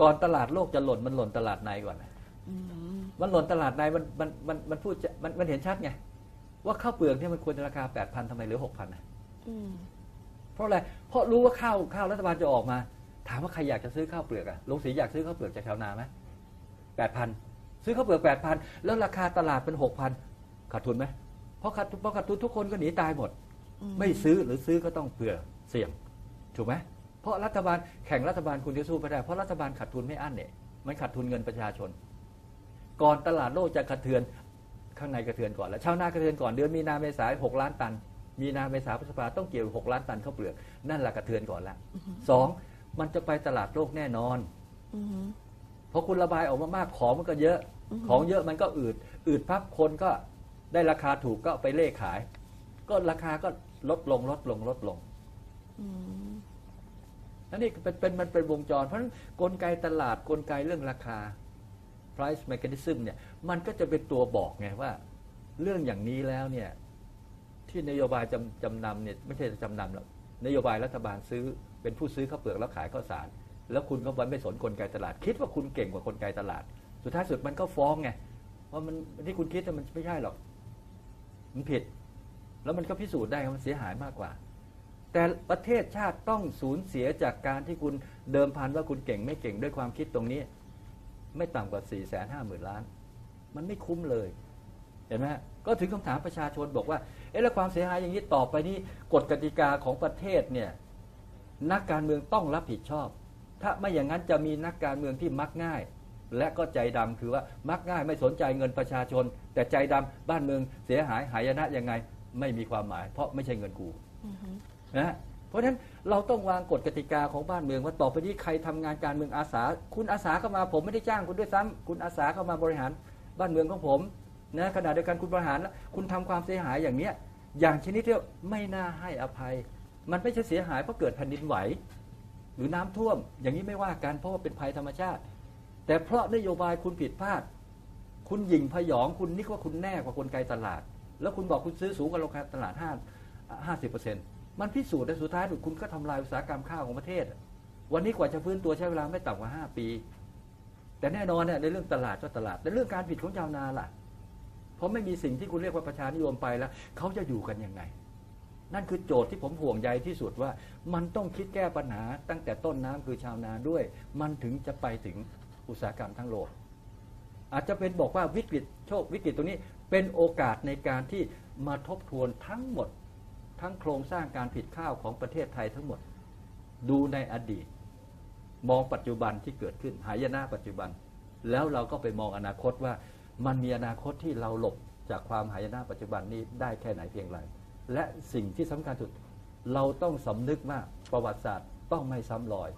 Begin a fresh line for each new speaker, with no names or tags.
ก่อนตลาดโลกจะหล่นมันหล่นตลาดในก่อนนะ
อืม
มันหล่นตลาดในมันมันมันมันพูดจะมันมันเห็นชัดไงว่าข้าวเปลือกเนี่ยมันควรจะราคาแปดพันทำไมเหลือหกพันนะ
อืม
เพราะอะไรเพราะรู้ว่าข้าวข้าวรัฐบาลจะออกมา ถามว่าใครอยากจะซื้อข้าวเปลือกอะลงสีอยากซื้อข้าวเปลือกจากชาวนาไหมแปดพันซื้อข้าวเปลือกแปดพันแล้วราคาตลาดเป็นหกพันขาดทุนไหมเพราะขาดเพราะขาดทุนทุกคนก็หนีตายหมด ไม่ซื้อหรือซื้อก็ต้องเผื่อเสี่ยงถูกไหม เพราะรัฐบาลแข่งรัฐบาลคุณจะสู้ไม่ได้ เพราะรัฐบาลขาดทุนไม่อั้นเนี่ยมันขาดทุนเงินประชาชน ก่อนตลาดโลกจะกระเทือนข้างในกระเทือนก่อนแล้วชาวนากระเทือนก่อนเดือนมีนาเมษายนหกล้านตัน มีนาเมษาพฤษภาต้องเกี่ยวหกล้านตันข้าวเปลือกนั่นแหละกระเทือนก่อนล้วสองมันจะไปตลาดโลกแน่นอน
อืม
เพราะคุณระบายออกมามากของมันก็เยอะ
อ
ของเยอะมันก็อืดอืดพับคนก็ได้ราคาถูกก็ไปเล่ขาย ก็ราคาก็ลดลงลดลงลดลง นั่นนี่เป็นเป็นมันเป็นวงจร เพราะฉะนั้นกลไกตลาดกลไกเรื่องราคา price mechanism เนี่ยมันก็จะเป็นตัวบอกไงว่า เรื่องอย่างนี้แล้วเนี่ยที่นโยบายจำจำนำเนี่ยไม่ใช่จำนำหรอกนโยบายรัฐบาลซื้อเป็นผู้ซื้อข้าวเปลือกแล้วขายข้าวสาร แล้วคุณก็วันไม่สนกลไกตลาด คิดว่าคุณเก่งกว่ากลไกตลาด สุดท้ายสุดมันก็ฟ้องไงว่ามันที่คุณคิดน่มันไม่ใช่หรอก มันผิด แล้วมันก็พิสูจน์ได้มันเสียหายมากกว่า แต่ประเทศชาติต้องสูญเสียจากการที่คุณเดิมพันว่าคุณเก่งไม่เก่งด้วยความคิดตรงนี้ ไม่ต่ำกว่า4ี่แสนห้าหมื่นล้าน มันไม่คุ้มเลย เห็นไหมก็ถึงคำถามประชาชนบอกว่า เอ๊ะแล้วความเสียหายอย่างนี้ต่อไปนี้กฎกติกาของประเทศเนี่ยนักการเมืองต้องรับผิดชอบ ถ้าไม่อย่างนั้นจะมีนักการเมืองที่มักง่าย และก็ใจดำคือว่ามักง่ายไม่สนใจเงินประชาชน แต่ใจดำบ้านเมืองเสียหายหายนะยังไง ไม่มีความหมาย เพราะไม่ใช่เงินกู นะเพราะฉะนั้นเราต้องวางกฎกติกาของบ้านเมืองว่าต่อไปนี้ใครทำงานการเมืองอาสา คุณอาสาเข้ามาผมไม่ได้จ้างคุณด้วยซ้ำคุณอาสาเข้ามาบริหารบ้านเมืองของผมนะขณะเดียวกันคุณบริหารแล้วคุณทำความเสียหายอย่างเนี้ยอย่างชนิดที่ว่าไม่น่าให้อภัย มันไม่ใช่เสียหายเพราะเกิดแผ่นดินไหว หรือน้ำท่วม อย่างนี้ไม่ว่ากันเพราะว่าเป็นภัยธรรมชาติ แต่เพราะนโยบายคุณผิดพลาด คุณหยิ่งพยองคุณนึกว่าคุณแน่กว่ากลไกตลาด แล้วคุณบอกคุณซื้อสูงกว่าราคาตลาดห้าห้าสิบเปอร์เซ็นต์ มันพิสูจน์ในสุดท้ายคุณก็ทำลายอุตสาหกรรมข้าวของประเทศ วันนี้กว่าจะฟื้นตัวใช้เวลาไม่ต่ำกว่าห้าปี แต่แน่นอนเนี่ยในเรื่องตลาดก็ตลาดแต่เรื่องการผิดของชาวนาล่ะ เพราะไม่มีสิ่งที่คุณเรียกว่าประชานิยมไปแล้วเขาจะอยู่กันยังไง นั่นคือโจทย์ที่ผมห่วงใยที่สุดว่า มันต้องคิดแก้ปัญหาตั้งแต่ต้นน้ำคือชาวนาด้วย มันถึงจะไปถึงอุตสาหกรรมทั้งโลก อาจจะเป็นบอกว่าวิกฤตโชควิกฤตตรงนี้เป็นโอกาสในการที่มาทบทวนทั้งหมด ทั้งโครงสร้างการผิดข้าวของประเทศไทยทั้งหมด ดูในอดีต มองปัจจุบันที่เกิดขึ้นหายนะปัจจุบัน แล้วเราก็ไปมองอนาคตว่ามันมีอนาคตที่เราหลบจากความหายนะปัจจุบันนี้ได้แค่ไหนเพียงไร และสิ่งที่สำคัญสุด เราต้องสำนึกว่าประวัติศาสตร์ต้องไม่ซ้ำรอย